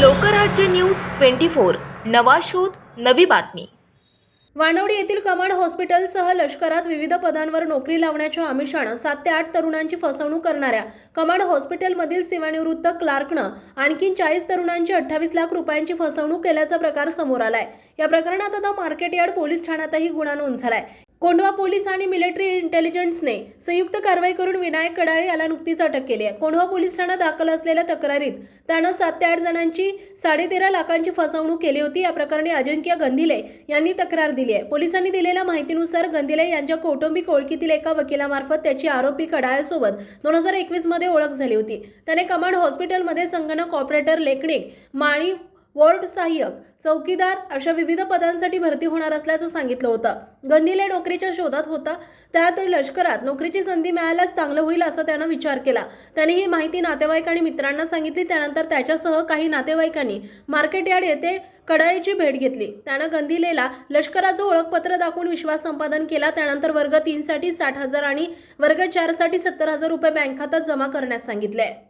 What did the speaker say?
Lokrajya news twenty four. नवा शोध नवी बातमी. वानवडी येथील कमांड हॉस्पिटलसह लष्करात विविध पदांवर नोकरी लावण्याच्या आमिषानं सात ते आठ तरुणांची फसवणूक करणाऱ्या कमांड हॉस्पिटलमधील सेवानिवृत्त क्लार्कनं आणखी चाळीस तरुणांची अठ्ठावीस लाख रुपयांची फसवणूक केल्याचा प्रकार समोर आलाय. या प्रकरणात आता मार्केट यार्ड पोलीस ठाण्यातही गुन्हा नोंद झालाय. कोंढवा पोलीस आणि मिलिटरी इंटेलिजन्सने संयुक्त कारवाई करून विनायक कडाळे याला नुकतीच अटक केली आहे. कोंढवा पोलीस ठाण्यात दाखल असलेल्या तक्रारीत त्यानं सात ते आठ जणांची साडेतेरा लाखांची फसवणूक केली होती. या प्रकरणी अजिंक्य गंधिले यांनी तक्रार दिली आहे. पोलिसांनी दिलेल्या माहितीनुसार गंधिले यांच्या कौटुंबिक ओळखीतील एका वकिलामार्फत त्याची आरोपी कडाळ्यासोबत दोन हजार एकवीसमध्ये ओळख झाली होती. त्याने कमांड हॉस्पिटलमध्ये संगणक ऑपरेटर लेखणिक माळी वॉर्ड सहाय्यक चौकीदार अशा विविध पदांसाठी भरती होणार असल्याचं सांगितलं होतं. गंधीले नोकरीच्या शोधात होता. त्यात लष्करात नोकरीची संधी मिळाल्यास चांगलं होईल असं त्यानं विचार केला. त्याने ही माहिती नातेवाईक आणि मित्रांना सांगितली. त्यानंतर त्याच्यासह काही नातेवाईकांनी मार्केट यार्ड येथे कडाळीची भेट घेतली. त्यानं गंधिलेला लष्कराचं ओळखपत्र दाखवून विश्वास संपादन केला. त्यानंतर वर्ग तीनसाठी साठ हजार आणि वर्ग चारसाठी सत्तर हजार रुपये बँक खात्यात जमा करण्यास सांगितले.